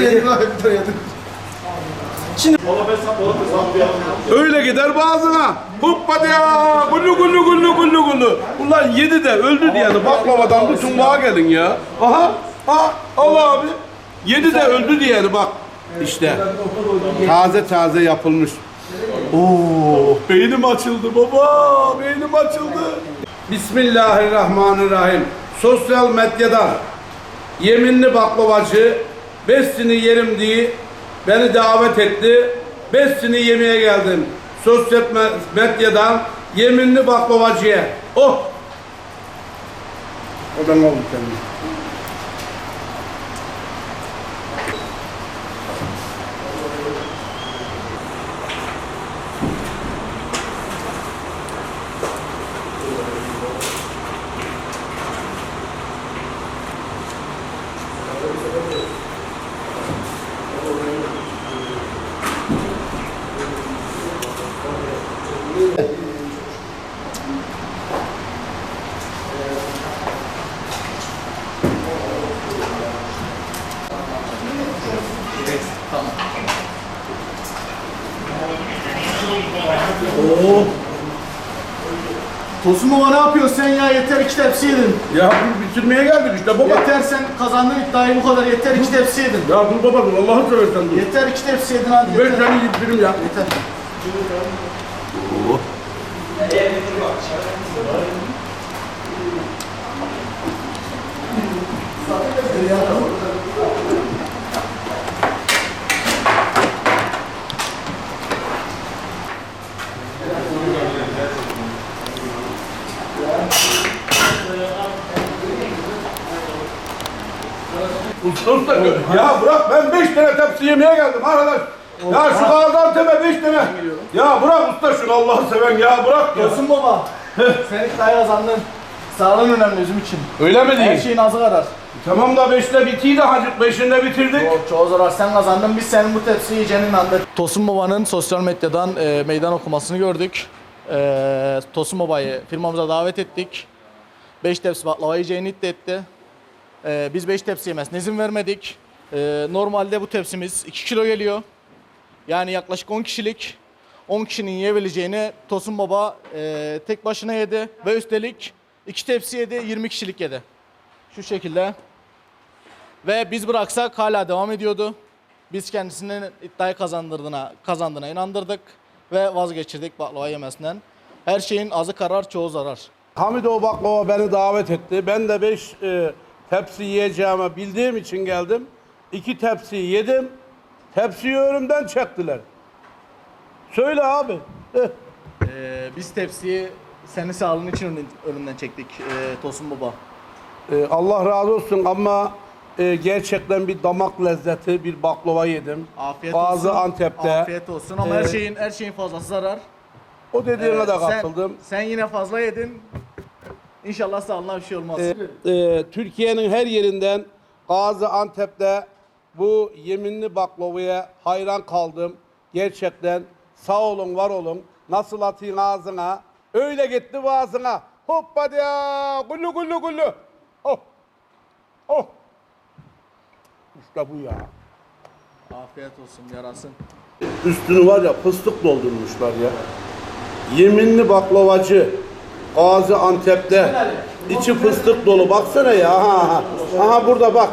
yedi. Öyle gider boğazına. Hoppa ya. Gullu gullu gullu gullu gullu. Ulan yedi de öldü diyeni baklavadan bütün bağa gelin ya. Aha. Ha Allah abi. Yedi de öldü diyeni bak. İşte. Taze taze yapılmış. Oo, beynim açıldı baba. Beynim açıldı. Bismillahirrahmanirrahim. Sosyal medyadan yeminli baklavacı besini yerim diye beni davet etti. Besini yemeye geldim. Sosyal me- medyadan yeminli baklavacıya. Oh! Odan oldu kendine. Tosun baba ne yapıyorsun sen ya? Yeter iki tepsi yedin. Ya bitirmeye geldik işte baba. Yeter sen kazandın iddiayı bu kadar. Yeter iki tepsi yedin. Ya dur baba dur Allah'ını seversen dur. Yeter iki tepsi yedin hadi Ben yeter. seni yedirim ya. Yeter. Usta usta. Ya bırak ben beş tane tepsi yemeye geldim arkadaş. Ya şu Gaziantep'e beş tane. Ya bırak usta şunu Allah'ı seven ya bırak ya. Tosun baba. sen iddiayı kazandın. Sağlığın önemli bizim için. Öyle mi Her diyeyim? şeyin azı kadar. Tamam da beşte bitiydi hacık beşinde bitirdik. Çok, çoğu zarar sen kazandın. Biz senin bu tepsiyi yiyeceğine inandık. Tosun Baba'nın sosyal medyadan e, meydan okumasını gördük. E, Tosun Baba'yı firmamıza davet ettik. 5 tepsi baklava yiyeceğini iddia etti. E, biz 5 tepsi yemesine izin vermedik. E, normalde bu tepsimiz 2 kilo geliyor. Yani yaklaşık 10 kişilik. 10 kişinin yiyebileceğini Tosun Baba e, tek başına yedi ve üstelik 2 tepsi yedi, 20 kişilik yedi. Şu şekilde. Ve biz bıraksak hala devam ediyordu. Biz kendisinin iddiayı kazandırdığına, kazandığına inandırdık ve vazgeçirdik baklava yemesinden. Her şeyin azı karar, çoğu zarar. Hamido Baklava beni davet etti. Ben de beş e, tepsi yiyeceğimi bildiğim için geldim. İki tepsi yedim. Tepsiyi önümden çektiler. Söyle abi. Heh. Ee, biz tepsiyi senin sağlığın için önün- önünden çektik ee, Tosun Baba. Ee, Allah razı olsun ama e, gerçekten bir damak lezzeti bir baklava yedim. Afiyet Bazı olsun. Antep'te. Afiyet olsun ama her Ee, şeyin her şeyin fazlası zarar. O dediğine Ee, de sen- katıldım. Sen, yine fazla yedin. İnşallah sağlığına bir şey olmaz. Ee, e, Türkiye'nin her yerinden Gaziantep'te bu yeminli baklavaya hayran kaldım. Gerçekten sağ olun var olun. Nasıl atayım ağzına? Öyle gitti ağzına. Hoppa ya. Gullu gullu gullu. Oh. Oh. İşte bu ya. Afiyet olsun yarasın. Üstünü var ya fıstık doldurmuşlar ya. Yeminli baklavacı. Gazi Antep'te. içi fıstık dolu. Baksana ya. Aha, aha. aha burada bak.